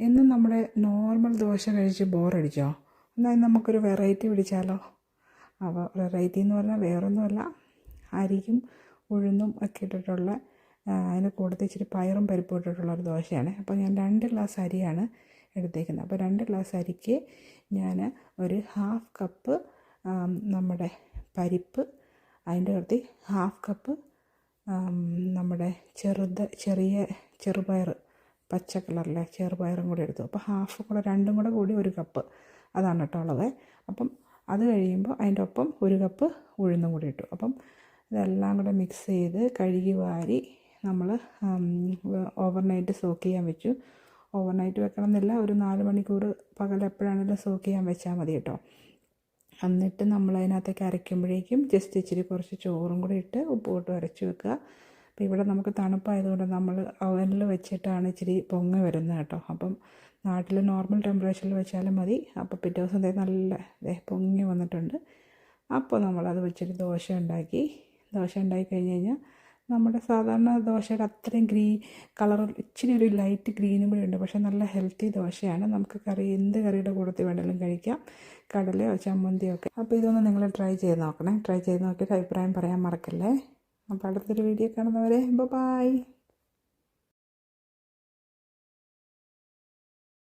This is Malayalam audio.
എന്നും നമ്മുടെ നോർമൽ ദോശ കഴിച്ച് ബോറടിച്ചോ? എന്നാൽ നമുക്കൊരു വെറൈറ്റി പിടിച്ചാലോ? അപ്പോൾ വെറൈറ്റി എന്ന് പറഞ്ഞാൽ വേറൊന്നുമല്ല. അരിയും ഉഴുന്നും ഒക്കെ ഇട്ടിട്ടുള്ള അതിന് കൂടുതൽ ഇച്ചിരി പയറും പരിപ്പും ഇട്ടിട്ടുള്ള ഒരു ദോശയാണ്. അപ്പോൾ ഞാൻ രണ്ട് ഗ്ലാസ് അരിയാണ് എടുത്തേക്കുന്നത്. അപ്പോൾ രണ്ട് ഗ്ലാസ് അരിക്ക് ഞാൻ ഒരു ഹാഫ് കപ്പ് നമ്മുടെ പരിപ്പ് അതിന്റെ കൂടുതൽ ഹാഫ് കപ്പ് നമ്മുടെ ചെറുത് ചെറിയ ചെറുപയർ പച്ച കളറിലെ ചെറുപയറും കൂടി എടുത്തു. അപ്പോൾ ഹാഫ് കൂടെ രണ്ടും കൂടെ കൂടി ഒരു കപ്പ് അതാണ് കേട്ടോ ഉള്ളത്. അപ്പം അത് കഴിയുമ്പോൾ അതിന്റെ ഒപ്പം ഒരു കപ്പ് ഉഴുന്നും കൂടി ഇട്ടു. അപ്പം ഇതെല്ലാം കൂടെ മിക്സ് ചെയ്ത് കഴുകി വാരി നമ്മൾ ഓവർനൈറ്റ് സോക്ക് ചെയ്യാൻ വെച്ചു. ഓവർനൈറ്റ് വെക്കണം എന്നില്ല ഒരു നാല് മണിക്കൂർ പകൽ എപ്പോഴാണെങ്കിലും സോക്ക് ചെയ്യാൻ വെച്ചാൽ മതി കേട്ടോ. എന്നിട്ട് നമ്മൾ അതിനകത്തേക്ക് അരയ്ക്കുമ്പോഴേക്കും ജസ്റ്റ് ഇച്ചിരി കുറച്ച് ചോറും കൂടി ഇട്ട് ഉപ്പ് ഇട്ട് അരച്ച് വെക്കുക. അപ്പോൾ ഇവിടെ നമുക്ക് തണുപ്പായതുകൊണ്ട് നമ്മൾ അവനിൽ വെച്ചിട്ടാണ് ഇച്ചിരി പൊങ്ങ വരുന്നത് കേട്ടോ. അപ്പം നാട്ടിൽ നോർമൽ ടെമ്പറേച്ചറിൽ വെച്ചാലും മതി. അപ്പോൾ പിറ്റേ ദിവസം നല്ല പൊങ്ങി വന്നിട്ടുണ്ട്. അപ്പോൾ നമ്മളത് വെച്ചിട്ട് ദോശ ഉണ്ടാക്കി. ദോശ ഉണ്ടാക്കി കഴിഞ്ഞ് കഴിഞ്ഞാൽ നമ്മുടെ സാധാരണ ദോശയുടെ അത്രയും ഗ്രീൻ കളർ ഇച്ചിരി ഒരു ലൈറ്റ് ഗ്രീനും കൂടി ഉണ്ട്. പക്ഷേ നല്ല ഹെൽത്തി ദോശയാണ്. നമുക്ക് കറി എന്ത് കറിയുടെ കൂട്ടത്തിൽ വേണമെങ്കിലും കഴിക്കാം. കടലയോ ചമ്മന്തിയോ ഒക്കെ. അപ്പോൾ ഇതൊന്ന് നിങ്ങൾ ട്രൈ ചെയ്ത് നോക്കണേ. ട്രൈ ചെയ്ത് നോക്കിയിട്ട് അഭിപ്രായം പറയാൻ മറക്കല്ലേ. അപ്പോൾ അടുത്തൊരു വീഡിയോ കാണുന്നവരെ ബൈ